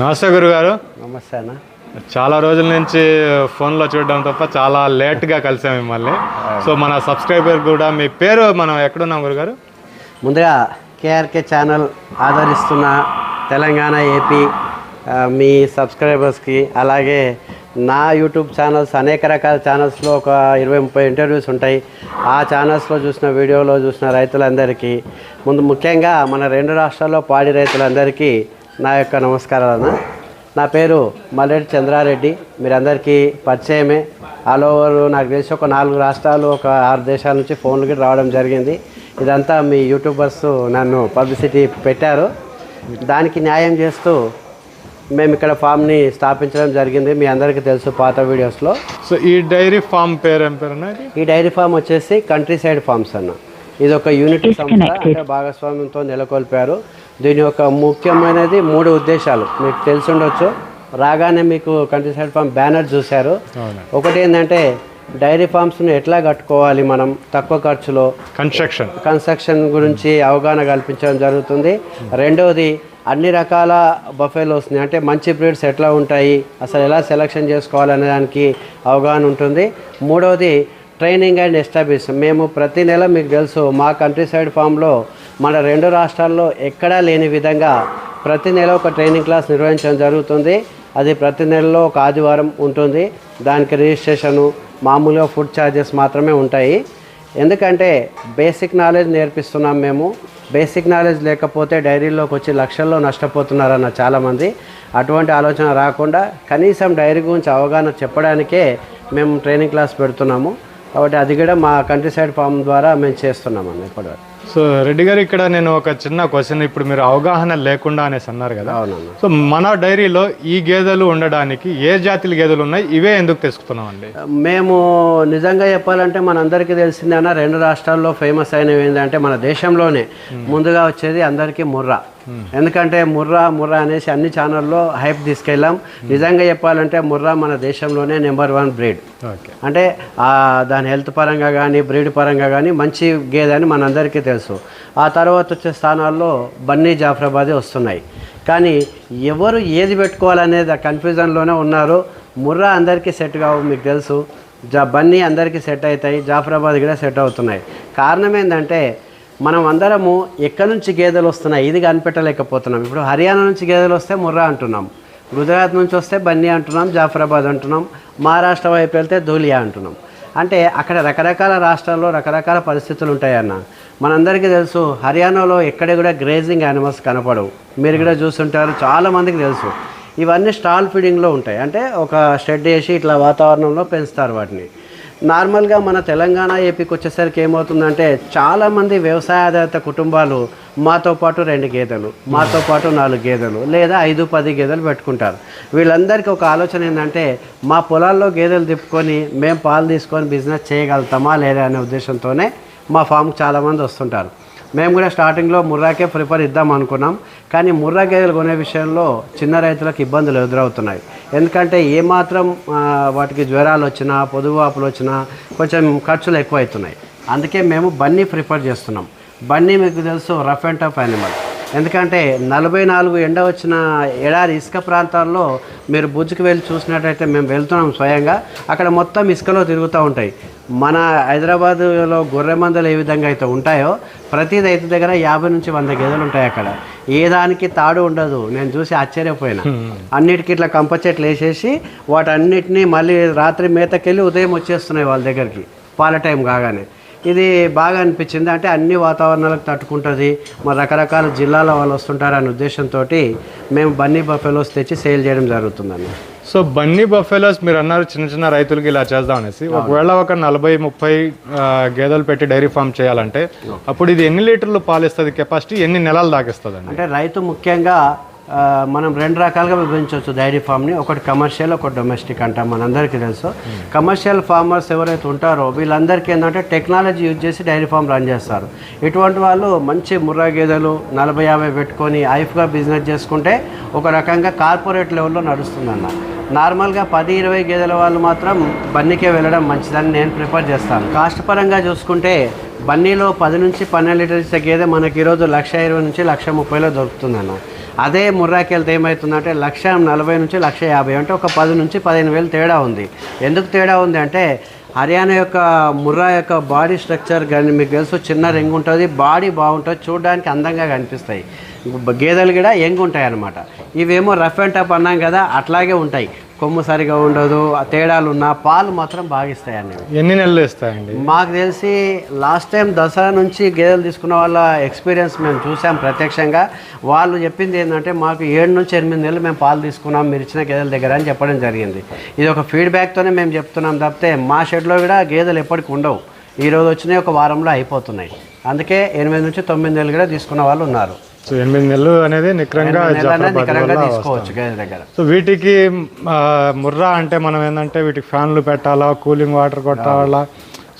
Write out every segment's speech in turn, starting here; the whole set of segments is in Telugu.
నమస్తే గురుగారు. నమస్తే అన్న. చాలా రోజుల నుంచి ఫోన్లో చూడడం తప్ప చాలా లేట్గా కలిసాం మిమ్మల్ని. సో మన సబ్స్క్రైబర్ కూడా మీ పేరు మనం ఎక్కడున్నాం గురుగారు? ముందుగా కేఆర్కే ఛానల్ ఆదరిస్తున్న తెలంగాణ ఏపీ మీ సబ్స్క్రైబర్స్కి అలాగే నా యూట్యూబ్ ఛానల్స్ అనేక రకాల ఛానల్స్లో ఒక ఇరవై ముప్పై ఇంటర్వ్యూస్ ఉంటాయి. ఆ ఛానల్స్లో చూసిన వీడియోలో చూసిన రైతులందరికీ ముందు ముఖ్యంగా మన రెండు రాష్ట్రాల్లో పాడి రైతులందరికీ నా యొక్క నమస్కారాలు నా పేరు మల్లెడ్డి చంద్రారెడ్డి. మీరందరికీ పరిచయమే. ఆల్ ఓవర్ నాకు తెలిసి ఒక నాలుగు రాష్ట్రాలు ఒక ఆరు దేశాల నుంచి ఫోన్లు కూడా రావడం జరిగింది. ఇదంతా మీ యూట్యూబర్స్ నన్ను పబ్లిసిటీ పెట్టారు. దానికి న్యాయం చేస్తూ మేము ఇక్కడ ఫామ్ని స్థాపించడం జరిగింది. మీ అందరికీ తెలుసు పాత వీడియోస్లో. సో ఈ డైరీ ఫామ్ పేరు ఏం పేరు అన్నది ఈ డైరీ ఫామ్ వచ్చేసి కంట్రీ సైడ్ ఫార్మ్స్ అన్న. ఇది ఒక యూనిట్ సంస్థ భాగస్వామ్యంతో నెలకొల్పారు. దీని యొక్క ముఖ్యమైనది మూడు ఉద్దేశాలు. మీకు తెలిసి ఉండొచ్చు. రాగానే మీకు కంట్రీ సైడ్ ఫామ్ బ్యానర్ చూశారు ఒకటి ఏంటంటే డైరీ ఫార్మ్స్ను ఎట్లా కట్టుకోవాలి మనం? తక్కువ ఖర్చులో కన్స్ట్రక్షన్ కన్స్ట్రక్షన్ గురించి అవగాహన కల్పించడం జరుగుతుంది. రెండవది అన్ని రకాల బఫెలోస్ని అంటే మంచి బ్రీడ్స్ ఎట్లా ఉంటాయి? అసలు ఎలా సెలెక్షన్ చేసుకోవాలనే దానికి అవగాహన ఉంటుంది. మూడవది ట్రైనింగ్ అండ్ ఎస్టాబ్లిష్. మేము ప్రతి నెల మీకు తెలుసు మా కంట్రీ సైడ్ ఫామ్లో మన రెండు రాష్ట్రాల్లో ఎక్కడా లేని విధంగా ప్రతి నెల ఒక ట్రైనింగ్ క్లాస్ నిర్వహించడం జరుగుతుంది. అది ప్రతి నెలలో ఒక ఆదివారం ఉంటుంది. దానికి రిజిస్ట్రేషను మామూలుగా ఫుడ్ ఛార్జెస్ మాత్రమే ఉంటాయి. ఎందుకంటే బేసిక్ నాలెడ్జ్ నేర్పిస్తున్నాం మేము. బేసిక్ నాలెడ్జ్ లేకపోతే డైరీలోకి వచ్చి లక్షల్లో నష్టపోతున్నారన్న చాలామంది. అటువంటి ఆలోచన రాకుండా కనీసం డైరీ గురించి అవగాహన చెప్పడానికే మేము ట్రైనింగ్ క్లాస్ పెడుతున్నాము. కాబట్టి అది కూడా మా కంట్రీ సైడ్ ఫామ్ ద్వారా మేము చేస్తున్నామన్న ఇప్పటివరకు. సో రెడ్డి గారు ఇక్కడ నేను ఒక చిన్న క్వశ్చన్ ఇప్పుడు మీరు అవగాహన లేకుండా అనేసి అన్నారు కదా. సో మన డైరీలో ఈ గేదెలు ఉండడానికి ఏ జాతుల గేదెలు ఉన్నాయి? ఇవే ఎందుకు తెచ్చుకున్నాం అండి మేము నిజంగా చెప్పాలంటే మనందరికీ తెలిసిందేనా రెండు రాష్ట్రాల్లో ఫేమస్ అయినవి ఏంటంటే మన దేశంలోనే. ముందుగా వచ్చేది అందరికీ ముర్రా. ఎందుకంటే ముర్రా ముర్రా అనేసి అన్ని ఛానల్లో హైప్ తీసుకెళ్ళాం. నిజంగా చెప్పాలంటే ముర్రా మన దేశంలోనే నెంబర్ వన్ బ్రీడ్ అంటే ఆ దాని హెల్త్ పరంగా కానీ బ్రీడ్ పరంగా కానీ మంచి గేదె అని మనందరికీ తెలుసు తెలుసు. ఆ తర్వాత వచ్చే స్థానాల్లో బన్నీ జాఫరాబాదే వస్తున్నాయి. కానీ ఎవరు ఏది పెట్టుకోవాలనేది ఆ కన్ఫ్యూజన్లోనే ఉన్నారు. ముర్రా అందరికీ సెట్ కావు మీకు తెలుసు. జా బన్నీ అందరికీ సెట్ అవుతాయి జాఫరాబాద్ కూడా సెట్ అవుతున్నాయి. కారణం ఏంటంటే మనం అందరము ఎక్కడి నుంచి గేదెలు వస్తున్నాయి ఇది కనిపెట్టలేకపోతున్నాం. ఇప్పుడు హర్యానా నుంచి గేదెలు వస్తే ముర్రా అంటున్నాం. గుజరాత్ నుంచి వస్తే బన్నీ అంటున్నాం జాఫరాబాద్ అంటున్నాం. మహారాష్ట్ర వైపు వెళ్తే ధూలియా అంటున్నాం. అంటే అక్కడ రకరకాల రాష్ట్రాల్లో రకరకాల పరిస్థితులు ఉంటాయన్న. మనందరికీ తెలుసు హర్యానాలో ఎక్కడ కూడా గ్రేజింగ్ యానిమల్స్ కనపడవు. మీరు కూడా చూస్తుంటారు చాలామందికి తెలుసు. ఇవన్నీ స్టాల్ ఫీడింగ్లో ఉంటాయి. అంటే ఒక షెడ్ వేసి ఇట్లా వాతావరణంలో పెంచుతారు వాటిని. నార్మల్గా మన తెలంగాణ ఏపీకి వచ్చేసరికి ఏమవుతుందంటే చాలామంది వ్యవసాయ ఆధారిత కుటుంబాలు మాతో పాటు రెండు గేదెలు మాతో పాటు నాలుగు గేదెలు లేదా ఐదు పది గేదెలు పెట్టుకుంటారు. వీళ్ళందరికీ ఒక ఆలోచన ఏంటంటే మా పొలాల్లో గేదెలు తిప్పుకొని మేము పాలు తీసుకొని బిజినెస్ చేయగలుగుతామా లేదా అనే ఉద్దేశంతోనే మా ఫామ్కి చాలామంది వస్తుంటారు. మేము కూడా స్టార్టింగ్లో ముర్రాకే ప్రిఫర్ ఇద్దాం అనుకున్నాం. కానీ ముర్రా గేదెలు కొనే విషయంలో చిన్న రైతులకు ఇబ్బందులు ఎదురవుతున్నాయి. ఎందుకంటే ఏమాత్రం వాటికి జ్వరాలు వచ్చినా పొదువాపులు వచ్చినా కొంచెం ఖర్చులు ఎక్కువ అవుతున్నాయి అందుకే మేము బన్నీ ప్రిఫర్ చేస్తున్నాం. బన్నీ మీకు తెలుసు రఫ్ అండ్ టఫ్ యానిమల్. ఎందుకంటే నలభై నాలుగు ఎండ వచ్చిన ఎడారి ఇసుక ప్రాంతాల్లో మీరు బుజ్జుకు వెళ్ళి చూసినట్టయితే మేము వెళ్తున్నాం స్వయంగా. అక్కడ మొత్తం ఇసుకలో తిరుగుతూ ఉంటాయి. మన హైదరాబాదులో గొర్రె మందలు ఏ విధంగా అయితే ఉంటాయో ప్రతి రైతు దగ్గర యాభై నుంచి వంద గేదెలు ఉంటాయి అక్కడ. ఏ దానికి తాడు ఉండదు. నేను చూసి ఆశ్చర్యపోయినా. అన్నిటికీ ఇట్లా కంప చెట్లు వేసేసి వాటన్నిటిని మళ్ళీ రాత్రి మేతకెళ్ళి ఉదయం వచ్చేస్తున్నాయి వాళ్ళ దగ్గరికి. పాల టైం కాగానే. ఇది బాగా అనిపించింది. అంటే అన్ని వాతావరణాలకు తట్టుకుంటుంది. మరి రకరకాల జిల్లాల వాళ్ళు వస్తుంటారు అనే ఉద్దేశంతో మేము బన్నీ బఫెలోస్ తెచ్చి సేల్ చేయడం జరుగుతుందండి సో బన్నీ బఫెలోస్ మీరు అన్నారు చిన్న చిన్న రైతులకి ఇలా చేద్దాం అనేసి. ఒకవేళ ఒక నలభై ముప్పై గేదెలు పెట్టి డైరీ ఫామ్ చేయాలంటే అప్పుడు ఇది ఎన్ని లీటర్లు పాలు ఇస్తుంది కెపాసిటీ ఎన్ని నెలలు దాకిస్తుంది అంటే రైతు ముఖ్యంగా మనం రెండు రకాలుగా విభజించవచ్చు డైరీ ఫామ్ని. ఒకటి కమర్షియల్ ఒకటి డొమెస్టిక్ అంటాం మనందరికీ తెలుసు. కమర్షియల్ ఫార్మర్స్ ఎవరైతే ఉంటారో వీళ్ళందరికీ ఏంటంటే టెక్నాలజీ యూజ్ చేసి డైరీ ఫామ్ రన్ చేస్తారు. ఇటువంటి వాళ్ళు మంచి ముర్రా గేదెలు నలభై యాభై పెట్టుకొని ఐఫ్గా బిజినెస్ చేసుకుంటే ఒక రకంగా కార్పొరేట్ లెవెల్లో నడుస్తుందన్న. నార్మల్గా పది ఇరవై గేదెల వాళ్ళు మాత్రం బన్నీకే వెళ్ళడం మంచిదని నేను ప్రిఫర్ చేస్తాను. కాస్ట్ పరంగా చూసుకుంటే బన్నీలో పది నుంచి పన్నెండు లీటర్స్ గేదె మనకి ఈరోజు లక్ష ఇరవై నుంచి లక్ష ముప్పైలో దొరుకుతుందన్న. అదే ముర్రాకి వెళ్తే ఏమవుతుందంటే లక్ష నలభై నుంచి లక్ష యాభై అంటే ఒక పది నుంచి పదిహేను వేలు తేడా ఉంది. ఎందుకు తేడా ఉంది అంటే హర్యానా యొక్క ముర్రా యొక్క బాడీ స్ట్రక్చర్ కానీ మీకు తెలుసు చిన్న రింగ్ ఉంటుంది బాడీ బాగుంటుంది చూడడానికి అందంగా కనిపిస్తాయి. గేదెలు కూడా యంగ్ ఉంటాయి అన్నమాట ఇవేమో రఫ్ అండ్ టఫ్ అన్నాం కదా అట్లాగే ఉంటాయి. కొమ్ము సరిగా ఉండదు ఆ తేడాలు ఉన్నా పాలు మాత్రం బాగా ఇస్తాయి అనేవి ఎన్ని నెలలు ఇస్తాయండి మాకు తెలిసి లాస్ట్ టైం దసరా నుంచి గేదెలు తీసుకున్న వాళ్ళ ఎక్స్పీరియన్స్ మేము చూసాం ప్రత్యక్షంగా. వాళ్ళు చెప్పింది ఏంటంటే మాకు ఏడు నుంచి ఎనిమిది నెలలు మేము పాలు తీసుకున్నాం మీరు ఇచ్చిన గేదెల దగ్గర అని చెప్పడం జరిగింది. ఇది ఒక ఫీడ్బ్యాక్తోనే మేము చెప్తున్నాం తప్పితే మా షెడ్లో కూడా గేదెలు ఎప్పటికి ఉండవు. ఈ రోజు వచ్చినాయి ఒక వారంలో అయిపోతున్నాయి. అందుకే ఎనిమిది నుంచి తొమ్మిది నెలలు కూడా తీసుకున్న వాళ్ళు ఉన్నారు. సో ఎనిమిది నెలలు అనేది నిక్రంగా తీసుకోవచ్చు దగ్గర. సో వీటికి ముర్రా అంటే మనం ఏంటంటే వీటికి ఫ్యాన్లు పెట్టాలా కూలింగ్ వాటర్ కొట్టాలా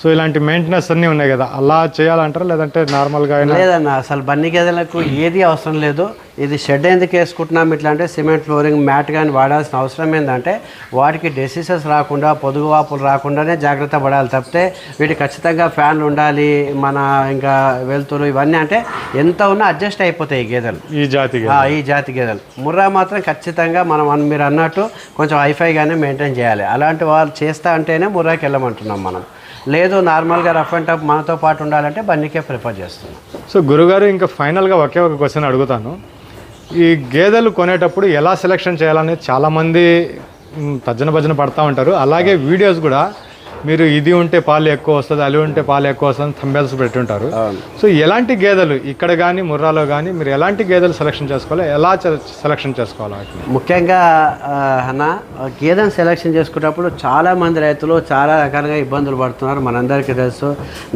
సో ఇలాంటి మెయింటెనెన్స్ అన్నీ ఉన్నాయి కదా. అలా చేయాలంటారా? లేదంటే నార్మల్గా లేదన్న అసలు బన్ని గేదెలకు ఏది అవసరం లేదు. ఇది షెడ్ ఎందుకు వేసుకుంటున్నాం ఇట్లా అంటే సిమెంట్ ఫ్లోరింగ్ మ్యాట్ కానీ వాడాల్సిన అవసరం ఏంటంటే వాటికి డెసిసెస్ రాకుండా పొదుగు వాపులు రాకుండానే జాగ్రత్త పడాలి. తప్పితే వీటికి ఖచ్చితంగా ఫ్యాన్లు ఉండాలి మన ఇంకా వెలుతురు ఇవన్నీ అంటే ఎంత ఉన్నా అడ్జస్ట్ అయిపోతాయి ఈ గేదెలు. ఈ జాతికి ఆ, ఈ జాతి గేదెలు. ముర్రా మాత్రం ఖచ్చితంగా మనం మీరు అన్నట్టు కొంచెం హైఫైగానే మెయింటైన్ చేయాలి. అలాంటి వాళ్ళు చేస్తా అంటేనే ముర్రాకి వెళ్ళమంటున్నాం మనం. లేదు నార్మల్గా రఫ్ అండ్ టఫ్ మనతో పాటు ఉండాలంటే బన్నీకే ప్రిఫర్ చేస్తున్నాం. సో గురుగారు ఇంకా ఫైనల్గా ఒకే ఒక క్వశ్చన్ అడుగుతాను. ఈ గేదెలు కొనేటప్పుడు ఎలా సెలెక్షన్ చేయాలనేది చాలామంది తజ్జన భజన పడతా ఉంటారు. అలాగే వీడియోస్ కూడా మీరు ఇది ఉంటే పాలు ఎక్కువ వస్తుంది అది ఉంటే పాలు ఎక్కువ వస్తుంది థంబెల్స్ పెట్టుంటారు. సో ఎలాంటి గేదెలు ఇక్కడ కానీ ముర్రాలో కానీ మీరు ఎలాంటి గేదెలు సెలెక్షన్ చేసుకోవాలి? ఎలా సెలెక్షన్ చేసుకోవాలి ముఖ్యంగా అన్న గేదెను సెలెక్షన్ చేసుకునేటప్పుడు చాలా మంది రైతులు చాలా రకాలుగా ఇబ్బందులు పడుతున్నారు. మనందరికీ తెలుసు.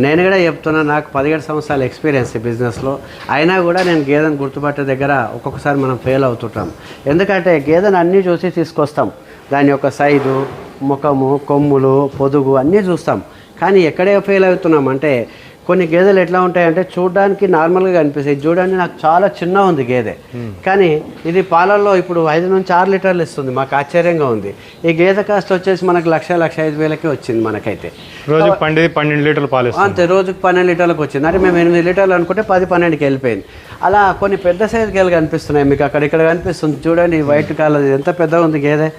నేను కూడా చెప్తున్నా నాకు పదిహేడు సంవత్సరాల ఎక్స్పీరియన్స్ ఈ బిజినెస్లో అయినా కూడా నేను గేదెను గుర్తుపట్టే దగ్గర ఒక్కొక్కసారి మనం ఫెయిల్ అవుతుంటాం. ఎందుకంటే గేదెను అన్నీ చూసి తీసుకొస్తాం. దాని యొక్క సైజు ముఖము కొమ్ములు పొదుగు అన్నీ చూస్తాం. కానీ ఎక్కడే ఫెయిల్ అవుతున్నాం అంటే కొన్ని గేదెలు ఎట్లా ఉంటాయంటే చూడడానికి నార్మల్గా కనిపిస్తాయి. చూడండి నాకు చాలా చిన్న ఉంది గేదె. కానీ ఇది పాలల్లో ఇప్పుడు ఐదు నుంచి ఆరు లీటర్లు ఇస్తుంది. మాకు ఆశ్చర్యంగా ఉంది. ఈ గేదె కాస్ట్ వచ్చేసి మనకు లక్ష లక్ష ఐదు వేలకి వచ్చింది మనకైతే. రోజు పండి పన్నెండు లీటర్లు పాలు అంతే రోజుకి పన్నెండు లీటర్లకు వచ్చింది. అంటే మేము ఎనిమిది లీటర్లు అనుకుంటే పది పన్నెండుకి వెళ్ళిపోయింది. అలా కొన్ని పెద్ద సైజు గేదెలు కనిపిస్తున్నాయి మీకు అక్కడ ఇక్కడ కనిపిస్తుంది. చూడండి ఈ వైట్ కలర్ ఎంత పెద్దగా ఉంది గేదె.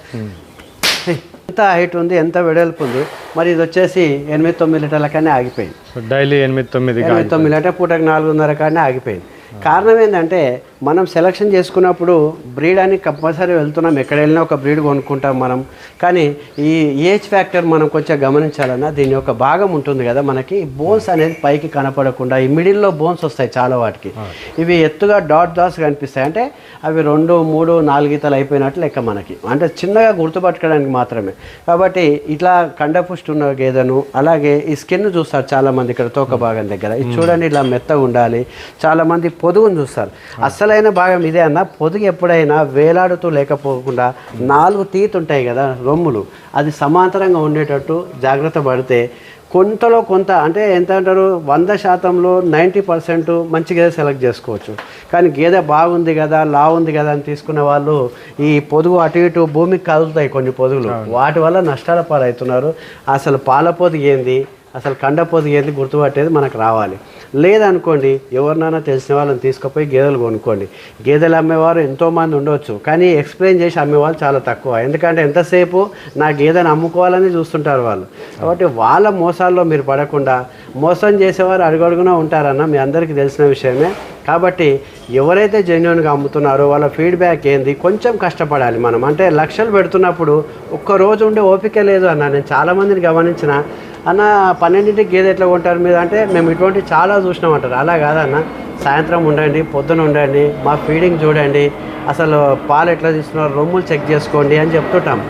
ఎంత హైట్ ఉంది ఎంత వెడల్పు ఉంది మరి ఇది వచ్చేసి ఎనిమిది తొమ్మిది లీటర్లకనే ఆగిపోయింది. సో డైలీ ఎనిమిది తొమ్మిది ఎనిమిది తొమ్మిది అంటే పూటకు నాలుగున్నర కానీ ఆగిపోయింది. కారణం ఏంటంటే మనం సెలక్షన్ చేసుకున్నప్పుడు బ్రీడ్ అని కంపల్సరీ వెళ్తున్నాం. ఎక్కడ వెళ్ళినా ఒక బ్రీడ్ కొనుక్కుంటాం మనం. కానీ ఈ ఏజ్ ఫ్యాక్టర్ మనం కొంచెం గమనించాలన్నా దీని యొక్క భాగం ఉంటుంది కదా మనకి. బోన్స్ అనేది పైకి కనపడకుండా ఈ మిడిల్లో బోన్స్ వస్తాయి చాలా వాటికి. ఇవి ఎత్తుగా డాట్ డాట్స్ కనిపిస్తాయి. అంటే అవి రెండు మూడు నాలుగు గీతలు అయిపోయినట్లు లెక్క మనకి. అంటే చిన్నగా గుర్తుపట్టుకోవడానికి మాత్రమే. కాబట్టి ఇట్లా కండపుష్టి ఉన్న గేదెను అలాగే ఈ స్కిన్ చూస్తారు చాలా మంది ఇక్కడ తోక భాగం దగ్గర. ఇది చూడండి ఇలా మెత్తగా ఉండాలి. చాలా మంది పొదుగును చూస్తారు. అస్సలైన భాగం ఇదే అన్న పొదుగు ఎప్పుడైనా వేలాడుతూ లేకపోకుండా నాలుగు తీత్ ఉంటాయి కదా రొమ్ములు. అది సమాంతరంగా ఉండేటట్టు జాగ్రత్త పడితే కొంతలో కొంత అంటే ఎంత అంటారు? వంద శాతంలో నైంటీ పర్సెంట్ మంచి గేదె సెలెక్ట్ చేసుకోవచ్చు. కానీ గేదె బాగుంది కదా లా ఉంది కదా అని తీసుకునే వాళ్ళు ఈ పొదుగు అటు ఇటు భూమికి కదులుతాయి కొన్ని పొదుగులు. వాటి వల్ల నష్టాల పాలవుతున్నారు. అసలు పాల పొదుగు ఏంది? అసలు కండపోతు ఏంది గుర్తుపట్టేది మనకు రావాలి. లేదనుకోండి ఎవరినైనా తెలిసిన వాళ్ళని తీసుకుపోయి గేదెలు కొనుక్కోండి. గేదెలు అమ్మేవారు ఎంతోమంది ఉండొచ్చు కానీ ఎక్స్ప్లెయిన్ చేసి అమ్మేవాళ్ళు చాలా తక్కువ. ఎందుకంటే ఎంతసేపు నా గేదెని అమ్ముకోవాలని చూస్తుంటారు వాళ్ళు. కాబట్టి వాళ్ళ మోసాల్లో మీరు పడకుండా మోసం చేసేవారు అడుగడుగునా ఉంటారన్న మీ అందరికీ తెలిసిన విషయమే. కాబట్టి ఎవరైతే జెన్యున్గా అమ్ముతున్నారో వాళ్ళ ఫీడ్బ్యాక్ ఏంది? కొంచెం కష్టపడాలి మనం. అంటే లక్షలు పెడుతున్నప్పుడు ఒక్క రోజు ఉండే ఓపిక లేదు అన్న. నేను చాలామందిని గమనించిన. అన్న పన్నెండింటికి గేదె ఎట్లా కొంటారు మీరు? అంటే మేము ఇటువంటి చాలా చూసినామంటారు అలా కాదన్న. సాయంత్రం ఉండండి పొద్దున ఉండండి మా ఫీడింగ్ చూడండి అసలు పాలు ఎట్లా తీసుకున్నారు రొమ్ములు చెక్ చేసుకోండి అని చెప్తుంటాం.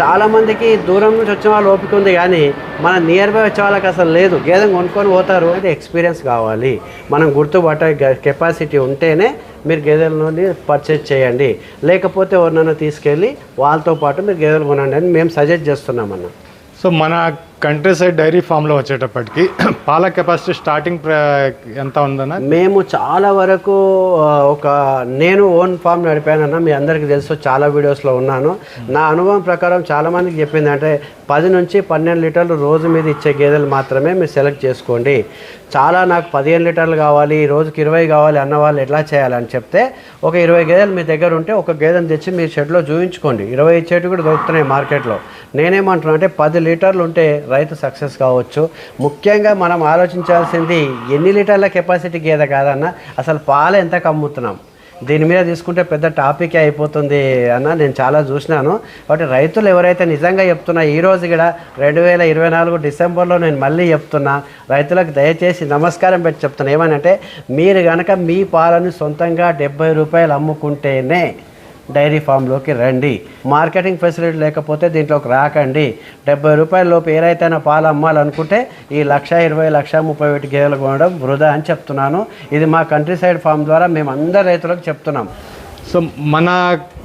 చాలామందికి దూరం నుంచి వచ్చిన వాళ్ళు ఓపిక ఉంది కానీ మన నియర్ బై వచ్చే వాళ్ళకి అసలు లేదు. గేదెం కొనుక్కొని పోతారు. అంటే ఎక్స్పీరియన్స్ కావాలి. మనం గుర్తుపట్టే కెపాసిటీ ఉంటేనే మీరు గేదెల నుండి పర్చేజ్ చేయండి. లేకపోతే ఎవరినైనా తీసుకెళ్ళి వాళ్ళతో పాటు మీరు గేదెలు కొనండి అని మేము సజెస్ట్ చేస్తున్నామన్న సో మన కంట్రీ సైడ్ డైరీ ఫామ్లో వచ్చేటప్పటికి పాల కెపాసిటీ స్టార్టింగ్ ఎంత ఉందన్న? మేము చాలా వరకు ఒక నేను ఓన్ ఫామ్ నడిపానన్న మీ అందరికీ తెలుసు చాలా వీడియోస్లో ఉన్నాను. నా అనుభవం ప్రకారం చాలా మందికి చెప్పింది అంటే పది నుంచి పన్నెండు లీటర్లు రోజు మీద ఇచ్చే గేదెలు మాత్రమే మీరు సెలెక్ట్ చేసుకోండి. చాలా నాకు పదిహేను లీటర్లు కావాలి రోజుకి ఇరవై కావాలి అన్న వాళ్ళు ఎట్లా చేయాలని చెప్తే ఒక ఇరవై గేదెలు మీ దగ్గర ఉంటే ఒక గేదెను తెచ్చి మీ షెడ్లో చూపించుకోండి ఇరవై ఇచ్చేటి కూడా దొరుకుతున్నాయి మార్కెట్లో. నేనేమంటున్నా అంటే పది లీటర్లు ఉంటే రైతు సక్సెస్ కావచ్చు. ముఖ్యంగా మనం ఆలోచించాల్సింది ఎన్ని లీటర్ల కెపాసిటీ గేదె కాదన్న అసలు పాలు ఎంత కమ్ముతున్నాం? దీని మీద తీసుకుంటే పెద్ద టాపిక్ అయిపోతుంది అన్న నేను చాలా చూసినాను. బట్ రైతులు ఎవరైతే నిజంగా చెప్తున్నా ఈ రోజు కూడా రెండు వేల ఇరవై నాలుగు డిసెంబర్లో నేను మళ్ళీ చెప్తున్నా రైతులకు దయచేసి నమస్కారం పెట్టి చెప్తున్నా. ఏమనంటే మీరు కనుక మీ పాలను సొంతంగా డెబ్బై రూపాయలు అమ్ముకుంటేనే డైరీ ఫామ్లోకి రండి. మార్కెటింగ్ ఫెసిలిటీ లేకపోతే దీంట్లోకి రాకండి. డెబ్బై రూపాయల లోపు ఏ పాలు అమ్మాలనుకుంటే ఈ లక్ష ఇరవై లక్ష ముప్పై ఒకటి గేదెలు కొనడం వృధా అని చెప్తున్నాను. ఇది మా కంట్రీ సైడ్ ఫామ్ ద్వారా మేము అందరు రైతులకు చెప్తున్నాం. సో మన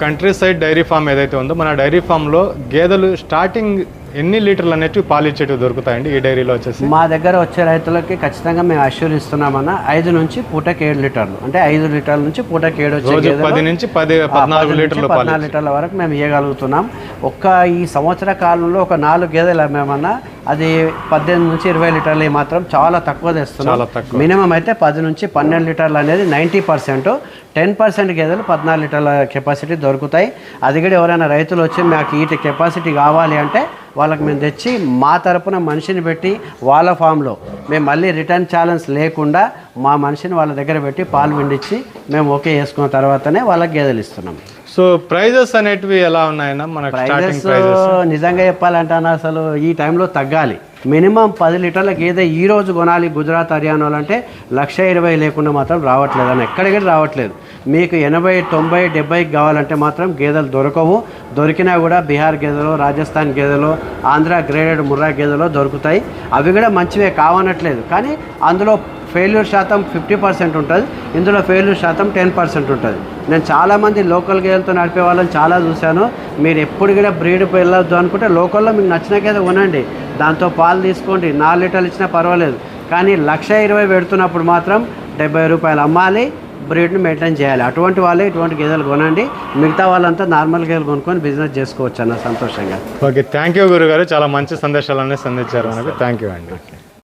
కంట్రీ సైడ్ డైరీ ఫామ్ ఏదైతే ఉందో మన డైరీ ఫామ్లో గేదెలు స్టార్టింగ్ ఎన్ని లీటర్లు అనేటివి పాలు ఇచ్చేటివి దొరుకుతాయండి ఈ డైరీలో వచ్చేసి? మా దగ్గర వచ్చే రైతులకి ఖచ్చితంగా మేము అష్యూర్ ఇస్తున్నామన్న ఐదు నుంచి పూటకి ఏడు లీటర్లు. అంటే ఐదు లీటర్ల నుంచి పూటకి ఏడు వచ్చే పది నుంచి పది పద్నాలుగు లీటర్లు పద్నాలుగు లీటర్ల వరకు మేము ఇవ్వగలుగుతున్నాం ఒక్క ఈ సంవత్సర కాలంలో ఒక నాలుగు గేదెలు అమ్మేమన్నా అది పద్దెనిమిది నుంచి ఇరవై లీటర్లు మాత్రం చాలా తక్కువ తెస్తున్నాం. మినిమం అయితే పది నుంచి పన్నెండు లీటర్లు అనేది నైంటీ పర్సెంట్. టెన్ పర్సెంట్ గేదెలు పద్నాలుగు లీటర్ల కెపాసిటీ దొరుకుతాయి. అది కూడా ఎవరైనా రైతులు వచ్చి మాకు ఈ కెపాసిటీ కావాలి అంటే వాళ్ళకి మేము తెచ్చి మా తరపున మనిషిని పెట్టి వాళ్ళ ఫామ్లో మేము మళ్ళీ రిటర్న్ ఛాలెంజ్ లేకుండా మా మనిషిని వాళ్ళ దగ్గర పెట్టి పాలు పిండిచ్చి మేము ఓకే చేసుకున్న తర్వాతనే వాళ్ళకి గేదెలు ఇస్తున్నాం. సో ప్రైజెస్ అనేటివి ఎలా ఉన్నాయన్నా స్టార్టింగ్ ప్రైజెస్ నిజంగా చెప్పాలంటే అన్న అసలు ఈ టైంలో తగ్గాలి. మినిమం పది లీటర్ల గేదె ఈ రోజు కొనాలి గుజరాత్ హర్యానాలో అంటే లక్ష ఇరవై లేకుండా మాత్రం రావట్లేదు అన్న. ఎక్కడికి రావట్లేదు. మీకు ఎనభై తొంభై డెబ్బైకి కావాలంటే మాత్రం గేదెలు దొరకవు. దొరికినా కూడా బీహార్ గేదెలు రాజస్థాన్ గేదెలు ఆంధ్ర గ్రేడెడ్ ముర్రా గేదెలు దొరుకుతాయి. అవి కూడా మంచివే కావనట్లేదు. కానీ అందులో ఫెయిల్యూర్ శాతం ఫిఫ్టీ పర్సెంట్ ఉంటుంది. ఇందులో ఫెయిల్యూర్ శాతం టెన్ పర్సెంట్ ఉంటుంది. నేను చాలామంది లోకల్ గేదెలతో నడిపే వాళ్ళని చాలా చూశాను. మీరు ఎప్పుడు కూడా బ్రీడ్ వెళ్ళొద్దు అనుకుంటే లోకల్లో మీకు నచ్చిన గేదె కొనండి. దాంతో పాలు తీసుకోండి. నాలుగు లీటర్లు ఇచ్చినా పర్వాలేదు. కానీ లక్ష ఇరవై పెడుతున్నప్పుడు మాత్రం డెబ్బై రూపాయలు అమ్మాలి. బ్రీడ్ని మెయింటైన్ చేయాలి. అటువంటి వాళ్ళే ఇటువంటి గేదెలు కొనండి. మిగతా వాళ్ళంతా నార్మల్ గేదెలు కొనుక్కొని బిజినెస్ చేసుకోవచ్చు అన్న సంతోషంగా. ఓకే. థ్యాంక్ యూ గురుగారు. చాలా మంచి సందేశాలన్నీ సంధించారు మనకు. థ్యాంక్ యూ అండి.